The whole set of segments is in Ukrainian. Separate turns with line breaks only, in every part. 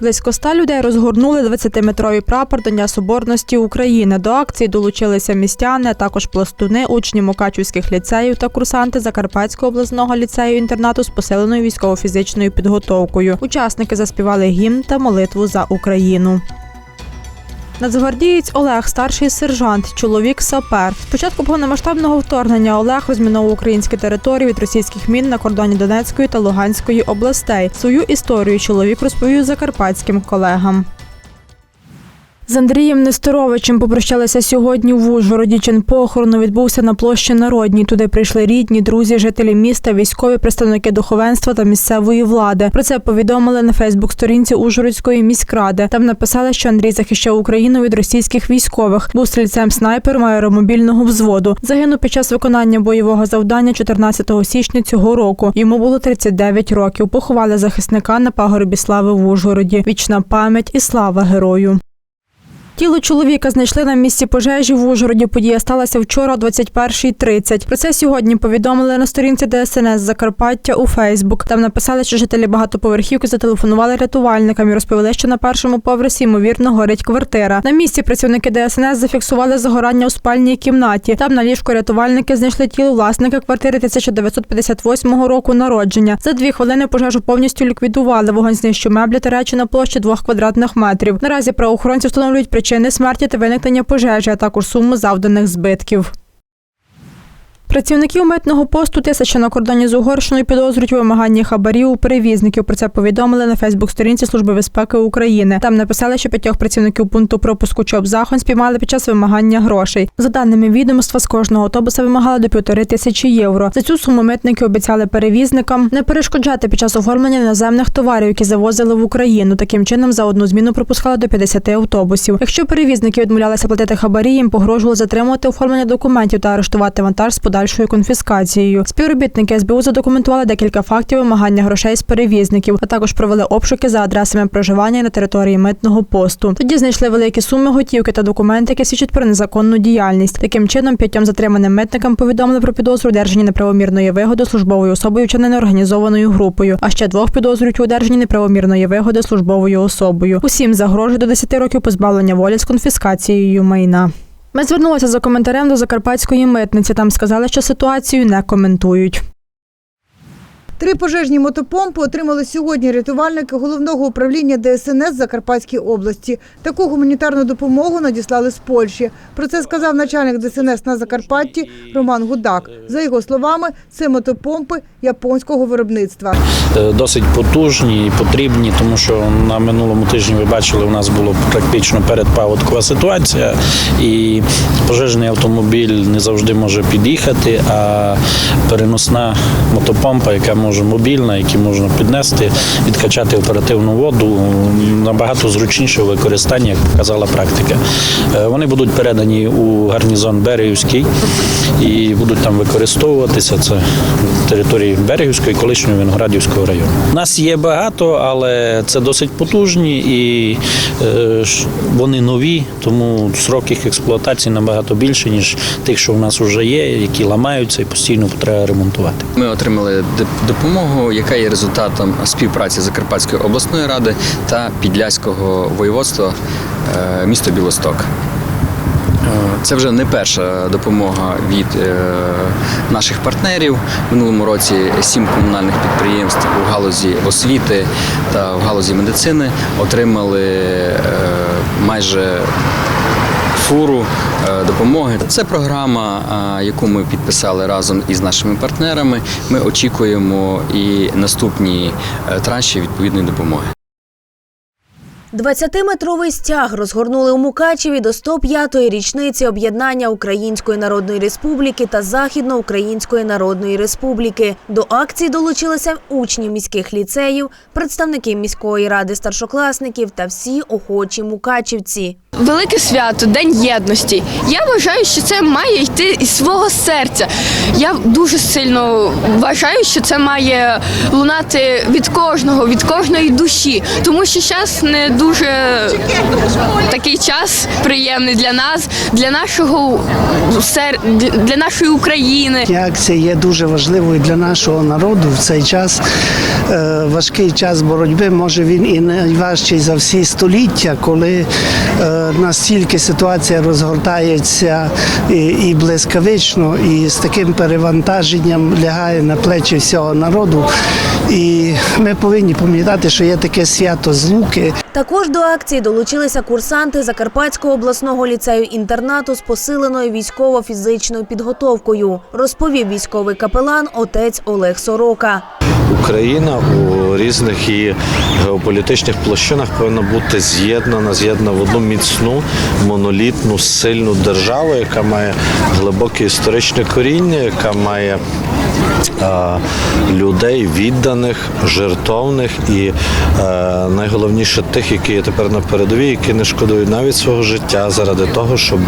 Близько ста людей розгорнули 20-метровий прапор Дня Соборності України. До акції долучилися містяни, а також пластуни, учні Мукачівських ліцеїв та курсанти Закарпатського обласного ліцею інтернату з посиленою військово-фізичною підготовкою. Учасники заспівали гімн та молитву за Україну. Нацгвардієць Олег, старший сержант, чоловік сапер. Спочатку повномасштабного вторгнення Олег розміновував українські території від російських мін на кордоні Донецької та Луганської областей. Свою історію чоловік розповів закарпатським колегам. З Андрієм Несторовичем попрощалися сьогодні в Ужгороді. Чин похорону відбувся на площі Народній. Туди прийшли рідні, друзі, жителі міста, військові представники духовенства та місцевої влади. Про це повідомили на Фейсбук-сторінці Ужгородської міськради. Там написали, що Андрій захищав Україну від російських військових. Був стрільцем снайпером аеромобільного взводу. Загинув під час виконання бойового завдання 14 січня цього року. Йому було 39 років. Поховали захисника на пагорбі слави в Ужгороді. Вічна пам'ять і слава герою. Тіло чоловіка знайшли на місці пожежі в Ужгороді. Подія сталася вчора о 21.30. Про це сьогодні повідомили на сторінці ДСНС Закарпаття у Фейсбук. Там написали, що жителі багатоповерхівки зателефонували рятувальникам і розповіли, що на першому поверсі ймовірно горить квартира. На місці працівники ДСНС зафіксували загорання у спальній кімнаті. Там на ліжку рятувальники знайшли тіло власника квартири 1958 року народження. За дві хвилини пожежу повністю ліквідували. Вогонь знищив меблі та речі на площі двох квадратних метрів. Наразі правоохоронці встановлюють причини смерті та виникнення пожежі, а також суму завданих збитків. Працівників митного посту тисяча на кордоні з Угорщиною підозрюють у вимаганні хабарів у перевізників. Про це повідомили на Фейсбук-сторінці Служби безпеки України. Там написали, що п'ятьох працівників пункту пропуску Чоп-Захон спіймали під час вимагання грошей. За даними відомства, з кожного автобуса вимагали до півтори тисячі євро. За цю суму митники обіцяли перевізникам не перешкоджати під час оформлення іноземних товарів, які завозили в Україну. Таким чином за одну зміну пропускали до 50 автобусів. Якщо перевізники відмовлялися платити хабарі, їм погрожували затримувати оформлення документів та арештувати вантаж з подальшою конфіскацією. Співробітники СБУ задокументували декілька фактів вимагання грошей з перевізників, а також провели обшуки за адресами проживання на території митного посту. Тоді знайшли великі суми готівки та документи, які свідчать про незаконну діяльність. Таким чином, п'ятьом затриманим митникам повідомили про підозру одержанні неправомірної вигоди службовою особою вчиненої організованою групою. А ще двох підозрюють у неправомірної вигоди службовою особою. Усім загрожує до 10 років позбавлення волі з конфіскацією майна. Ми звернулися за коментарем до закарпатської митниці. Там сказали, що ситуацію не коментують.
Три пожежні мотопомпи отримали сьогодні рятувальники головного управління ДСНС Закарпатській області. Таку гуманітарну допомогу надіслали з Польщі. Про це сказав начальник ДСНС на Закарпатті Роман Гудак. За його словами, це мотопомпи японського виробництва.
Е, досить потужні і потрібні, тому що на минулому тижні ви бачили, у нас була практично передпаводкова ситуація, і пожежний автомобіль не завжди може під'їхати, а переносна мотопомпа, яка може мобільна, яку можна піднести, відкачати оперативну воду, набагато зручніше у використанні, як показала практика. Е, Вони будуть передані у гарнізон Берегівський і будуть там використовуватися. Це території Берегівського і колишнього Виноградівського району. Нас є багато, але це досить потужні і е, вони нові, тому срок їх експлуатації набагато більше, ніж тих, що в нас вже є, які ламаються і постійно треба ремонтувати.
Ми отримали допомогу, яка є результатом співпраці Закарпатської обласної ради та Підляського воєводства е, міста Білосток. Е, Це вже не перша допомога від е, наших партнерів. В минулому році сім комунальних підприємств у галузі освіти та в галузі медицини отримали майже фуру е, допомоги. Це програма, е, яку ми підписали разом із нашими партнерами. Ми очікуємо і наступні е, транші відповідної допомоги.
20-метровий стяг розгорнули у Мукачеві до 105-ї річниці об'єднання Української Народної Республіки та Західноукраїнської Народної Республіки. До акції долучилися учні міських ліцеїв, представники міської ради старшокласників та всі охочі мукачівці.
Велике свято, День єдності. Я вважаю, що це має йти із свого серця. Я дуже сильно вважаю, що це має лунати від кожного, від кожної душі. Тому що зараз не дуже такий час приємний для нас, для нашого сер... для нашої України.
Акція є дуже важливою для нашого народу в цей час. е, Важкий час боротьби, може він і найважчий за всі століття, коли е, настільки ситуація розгортається і, і блискавично, і з таким перевантаженням лягає на плечі всього народу. І ми повинні пам'ятати, що є таке свято злуки.
Також до акції долучилися курсанти Закарпатського обласного ліцею інтернату з посиленою військово-фізичною підготовкою, розповів військовий капелан отець Олег Сорока.
Україна у різних її геополітичних площинах повинна бути з'єднана, з'єднана в одну міцну, монолітну, сильну державу, яка має глибоке історичне коріння, яка має людей відданих, жертовних і е, найголовніше тих, які є тепер на передовій, які не шкодують навіть свого життя заради того, щоб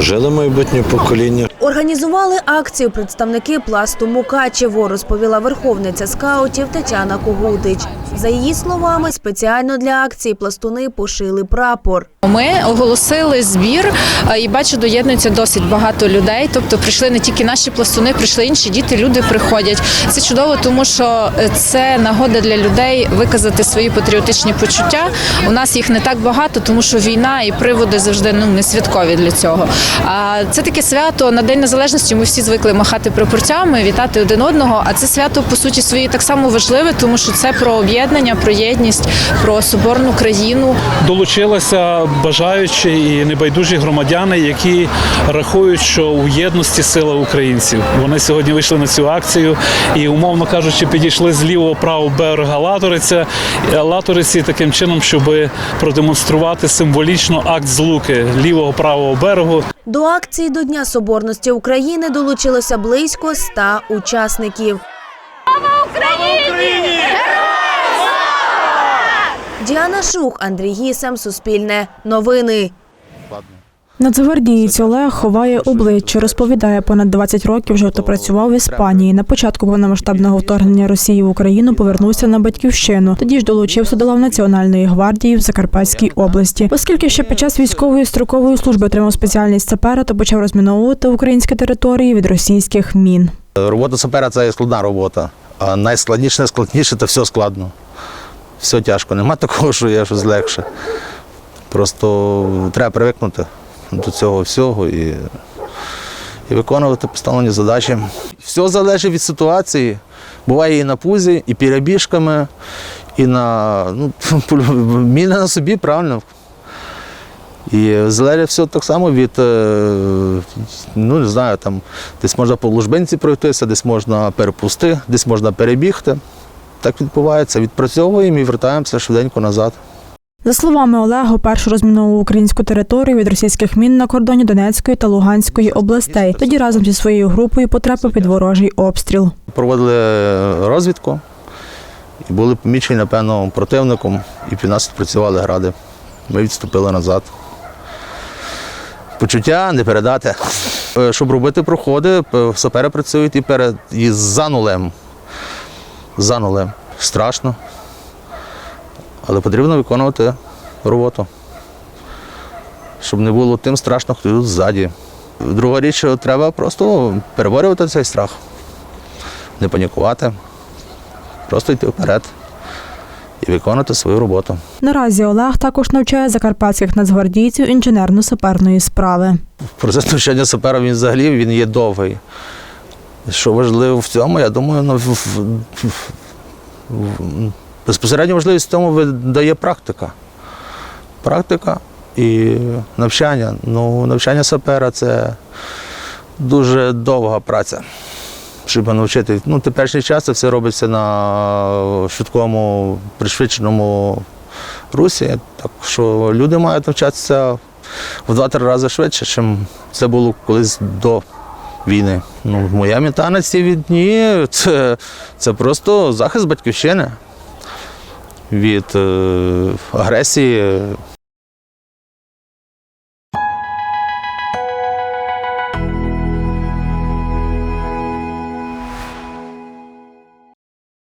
жили майбутнє покоління.
Організували акцію представники пласту Мукачево, розповіла верховниця скаутів Тетяна Когутич. За її словами, спеціально для акції пластуни пошили прапор.
Ми оголосили збір е, і бачу, доєднується досить багато людей. Тобто прийшли не тільки наші пластуни, прийшли інші діти. Люди приходять. Це чудово, тому що е, це нагода для людей виказати свої патріотичні почуття. У нас їх не так багато, тому що війна і приводи завжди ну не святкові для цього. А це таке свято на день незалежності. Ми всі звикли махати прапорцями, вітати один одного. А це свято по суті своїй так само важливе, тому що це про об'єднання, про єдність, про соборну країну.
долучилися бажаючі і небайдужі громадяни, які рахують, що у єдності сила українців. Вони сьогодні вийшли на цю акцію і, умовно кажучи, підійшли з лівого правого берега Латориця Латориці таким чином, щоб продемонструвати символічно акт злуки лівого правого берегу.
До акції до Дня Соборності України долучилося близько ста учасників. Діана Шух, Андрій Гісем, Суспільне, Новини.
Нацгвардієць Олег ховає обличчя. Розповідає, понад 20 років вже працював в Іспанії. На початку повномасштабного вторгнення Росії в Україну повернувся на батьківщину. Тоді ж долучився до лав Національної гвардії в Закарпатській області. Оскільки ще під час військової строкової служби отримав спеціальність сапера, то почав розміновувати українські території від російських мін.
Робота сапера це складна робота. А найскладніше, найскладніше це все складно. Все тяжко. Нема такого, що є щось легше. Просто треба привикнути до цього всього і, і виконувати поставлені задачі. Все залежить від ситуації. Буває і на пузі, і перебіжками, і на ну, міна на собі, правильно. І залежить все так само від, е, ну не знаю, там десь можна по лужбинці пройтися, десь можна перепусти, десь можна перебігти. Так відбувається. Відпрацьовуємо і вертаємося швиденько назад.
За словами Олега, першу розміновував українську територію від російських мін на кордоні Донецької та Луганської областей. Тоді разом зі своєю групою потрапив під ворожий обстріл.
Проводили розвідку і були помічені, напевно, противником, і під нас працювали гради. Ми відступили назад. Почуття не передати. Е, Щоб робити проходи, сапери працюють і перед і за нулем. За нулем. Страшно. Але потрібно виконувати роботу. Щоб не було тим страшно, хто тут ззаді. Друга річ, що треба просто переборювати цей страх, не панікувати, просто йти вперед і виконувати свою роботу.
Наразі Олег також навчає закарпатських нацгвардійців інженерно-саперної справи.
Процес навчання сапера він взагалі він є довгий. Що важливо в цьому, я думаю, ну, в- безпосередньо важливість в цьому видає практика. Практика і навчання. Ну, навчання сапера це дуже довга праця. Щоб навчити. Ну, теперішній час це все робиться на швидкому, пришвидшеному русі. Так що люди мають навчатися в два-три рази швидше, ніж це було колись до війни. Ну, моя мета на ці дні це, це просто захист батьківщини від е, агресії